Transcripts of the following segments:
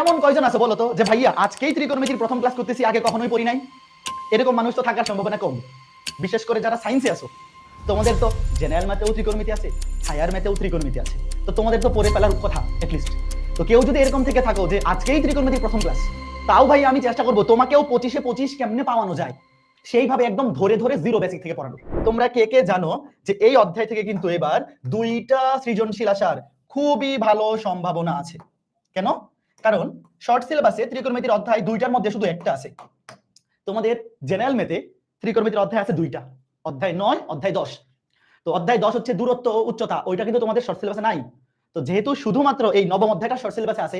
এমন কয়জন আছে বলো তো, যে ভাইয়া, আজকেই ত্রিকোণমিতির প্রথম ক্লাস করতেছি, আগে কখনোই পড়ি নাই? এরকম মানুষ তো থাকার সম্ভাবনা কম। বিশেষ করে যারা সায়েন্সে আসো তোমাদের তো জেনারেল ম্যাথেও ত্রিকোণমিতি আছে হায়ার ম্যাথেও ত্রিকোণমিতি আছে। তো তোমাদের তো পড়ে ফেলার কথা এটলিস্ট তো কেউ যদি এরকম থেকে থাকো যে আজকেই ত্রিকোণমিতির প্রথম ক্লাস তাও ভাই আমি চেষ্টা করব তোমাকেও পঁচিশে পঁচিশ কেমনে পাওয়ানো যায়? সেইভাবে একদম ধরে ধরে জিরো বেসিক থেকে পড়ানো। তোমরা কে কে জানো যে এই অধ্যায় থেকে কিন্তু এবার দুইটা সৃজনশীল আসার খুবই ভালো সম্ভাবনা আছে। কেন? কারণ শর্ট সিলেবাসে ত্রিকোণমিতির অধ্যায় দুইটার মধ্যে শুধু একটা আছে। তোমাদের জেনারেল মেতে ত্রিকোণমিতির অধ্যায় আছে দুইটা। অধ্যায় নয়, অধ্যায় দশ। তো অধ্যায় দশ হচ্ছে দূরত্ব ও উচ্চতা, ওইটা কিন্তু তোমাদের শর্ট সিলেবাসে নাই। তো যেহেতু শুধুমাত্র এই নবম অধ্যায়টা শর্ট সিলেবাসে আছে,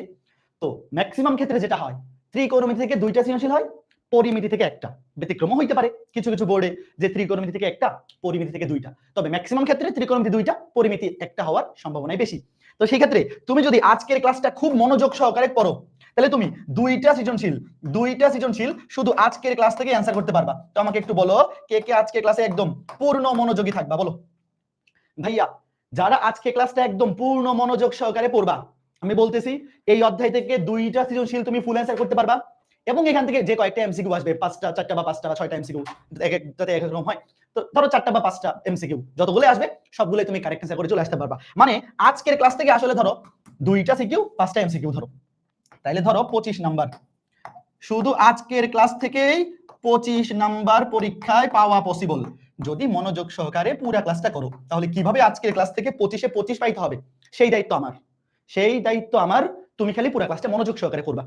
তো ম্যাক্সিমাম ক্ষেত্রে যেটা হয়, ত্রিকোণমিতি থেকে দুইটা সৃজনশীল হয়, পরিমিতি থেকে একটা। ব্যতিক্রমও হইতে পারে, কিছু কিছু বোর্ডে যে ত্রিকোণমিতি থেকে একটা, পরিমিতি থেকে দুইটা। তবে ম্যাক্সিমাম ক্ষেত্রে ত্রিকোণমিতি দুইটা, পরিমিতি একটা হওয়ার সম্ভাবনাই বেশি। তো সেই ক্ষেত্রে তুমি যদি আজকের ক্লাসটা খুব মনোযোগ সহকারে পড়ো, তাহলে তুমি দুইটা সৃজনশীল দুইটা সৃজনশীল শুধু আজকের ক্লাস থেকে অ্যান্সার করতে পারবা। তো আমাকে একটু বলো, কে কে আজকের ক্লাসে একদম পূর্ণ মনোযোগী থাকবা, বলো। ভাইয়া, যারা আজকে ক্লাসটা একদম পূর্ণ মনোযোগ সহকারে পড়বা, আমি বলতেছি, এই অধ্যায় থেকে দুইটা সৃজনশীল তুমি ফুল অ্যান্সার করতে পারবা। এবং এখান থেকে যে কয়েকটা এমসিকিউ আসবে, পাঁচটা, চারটা বা পাঁচটা বা ছয়টা এমসিকিউ এক এক যাতে এক এক রকম হয়। ধরো চারটা বা পাঁচটা এমসিকিউ যতগুলো আসবে সবগুলো তুমি কারেক্ট অ্যান্সার করে চলে আসতে পারবা। মানে আজকের ক্লাস থেকে আসলে ধরো দুইটা সিকিউ পাঁচটা এমসিকিউ ধরো। তাইলে ধরো পঁচিশ নাম্বার শুধু আজকের ক্লাস থেকেই পঁচিশ নাম্বার পরীক্ষায় পাওয়া পসিবল যদি মনোযোগ সহকারে পুরা ক্লাসটা করো, তাহলে কীভাবে আজকের ক্লাস থেকে পঁচিশে পঁচিশ পাইতে হবে? সেই দায়িত্ব আমার। সেই দায়িত্ব আমার, তুমি খালি পুরা ক্লাসটা মনোযোগ সহকারে করবা।